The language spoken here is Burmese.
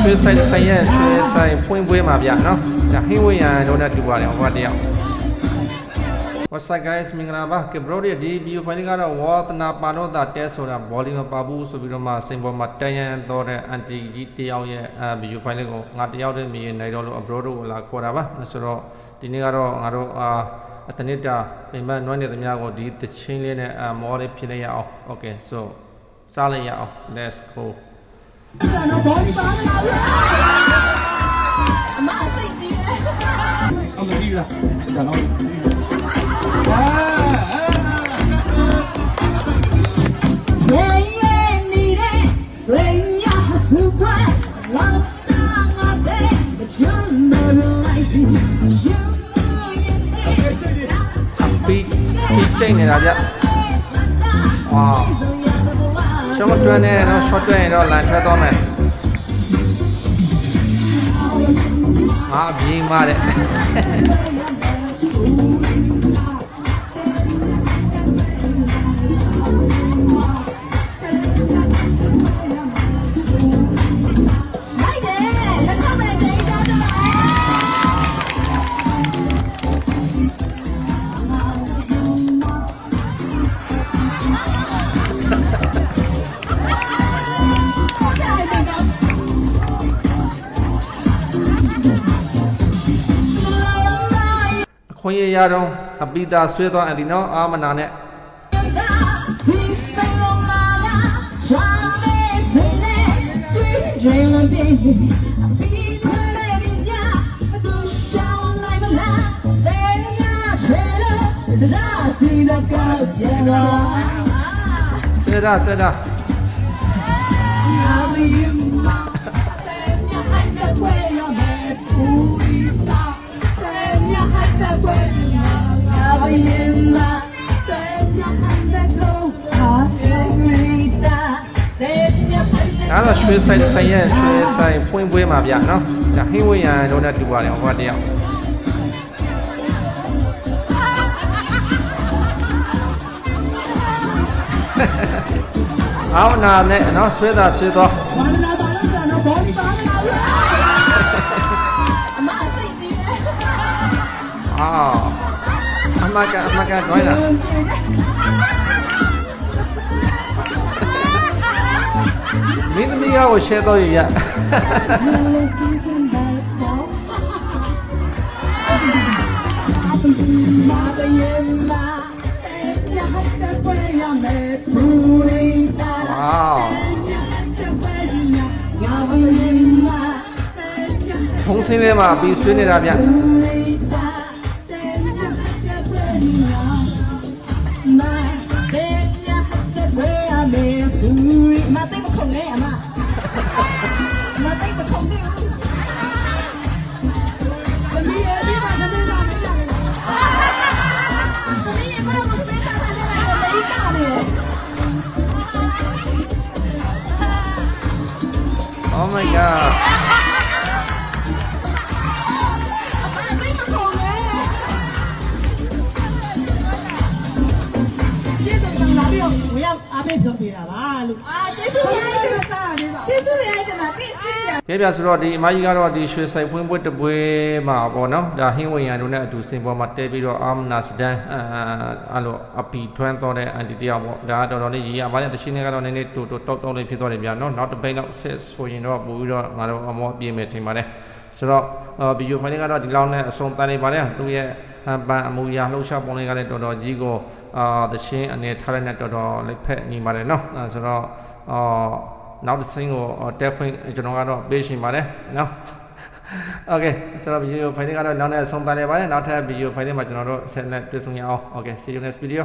ဒါတော့ရွှေဆိုင်ဆိုင်ရဲ့ရွှေဆိုင်ဖွင့်ပွဲမှာဗျနော်ဒါဟင်းဝေးရန်တို့နဲ့တူပါတယ်ဟောတယောက် What's up guys မင်္ဂလာပါကဘရိုဒီဒီ video file ကတော့ဝါသနာပါတော့တာတဲဆိုတာ volume မပါဘူးဆိုပြီးတော့မှစင်ပေါ်မှာတန်ရန်တော့တဲ့ anti ကြီးတယောက်ရဲ့အဲ video file ကိုငါတယောက်တည်းမြင်နိုင်တော့လို့ abroad ကိုလာခေါ်တာပါဆိုတော့ဒီနေ့ကတော့ငါတို့အာအတနစ်တာပင်ပန်းနွမ်းနေသမျှကိုဒီတချင်းလေးနဲ့အမောလေးဖြစ်လိုက်ရအောင် okay so စားလိုက်ရအောင် let's go တော့ဘောဒီပါလာဘူးအမစိတ်ကြီးတယ်အောင်မကြည့်လားဒါတော့အာရေရေနေတဲ့ဝိညာဉ်စုပွားလာတာငါတဲ့ချမ်းမလိုက်ဘူးယူရဲ့ပြီးပြီးချိန်နေတာဗျဝါ ရှော့တွန်းနေတော့ short တွန်းရင်တော့လန်ထွက်တော့မယ်အာပြေးမာတဲ့ ခွင့်အရေးရတော့အပိတာဆွဲသွားအဒီနော်အာမနာနဲ့ဒီဆိုင်လုံးမာလာချာလေးစနေကျွေးကြလပြင်းအပီခွန်လေးပြအတူရှောင်းလိုက်မလားတဲ့ညချဲလို့ဒါစီလကောက်ပြန်လာဆွဲတာဆွဲတာ ဒါတော့ရွှေဆိုင်ဆိုင်ရဲ့ရွှေဆိုင်ဖွင့်ပွဲမှာဗျနော်ဒါဟင်းဝေးရန်တို့နဲ့တူပါတယ်ဟောတယောက်အောင်းနာနဲ့နော်ဆွဲတာဆွဲတော့ဘာလာပါလဲတော့ဘောဒီပါလာဘူးအမစိတ်ကြီးတယ်အာအမကအမကတွိုင်းတာ မင်းသမီးရောရှယ်တော့ရရဝေါဖုံးစင်းထဲမှာပြီးဆွေးနေတာဗျ Oh my god အမသိမခုံနဲ့ကျေးဇူးတင်လာပြီးတော့ဝင်ရောက်အားပေးဆုံးပေးတာပါလို့အာကျေးဇူးတင်ပါတယ်စားနေပါကျေးဇူးတင်ရတယ်မှာ peace ကျေးဇူးကဲပြဆိုတော့ဒီအမကြီးကတော့ဒီရွှေဆိုင်ဖွင့်ပွဲတပွဲမှာပေါ့နော်ဒါဟင်းဝင်ရံတို့နဲ့အတူစင်ပေါ်မှာတဲပြီးတော့အာမနာစဒန်အာအဲ့လိုအပီထွန်းတော့တဲ့အန်တီတယောက်ပေါ့ဒါကတော်တော်လေးရေးရပါတယ်တချင်းတွေကတော့နည်းနည်းတူတူတောက်တောက်လေးဖြစ်သွားတယ်ဗျာနော်နောက်တစ်ပိတ်တော့ဆက်ဆိုရင်တော့ပို့ပြီးတော့ငါတို့အမောအပြည့်မဲ့ထင်ပါတယ်ဆိုတော့ဗီဒီယိုဖိုင်လေးကတော့ဒီလောက်နဲ့အဆုံးတန်းနေပါတယ်သူရဲ့ပန်အမူအရာလှုပ်ရှားပုံလေးကလည်းတော်တော်ကြီးကိုအာတချင်းအနေထားတဲ့နဲ့တော်တော်လေးဖက်နေပါတယ်နော်ဆိုတော့အာ နောက်တစ်စင်းကိုတက်ခွင့်ကျွန်တော်ကတော့ပေးရှင်ပါတယ်နော် Okay ဆိုတော့ဗီဒီယိုဖိုင်လေးကတော့နောက်နဲ့ဆုံးသတ်လိုက်ပါတယ်နောက်ထပ်ဗီဒီယိုဖိုင်လေးမှာကျွန်တော်တို့ဆက်လက်တွေ့ဆုံရအောင် Okay see you next video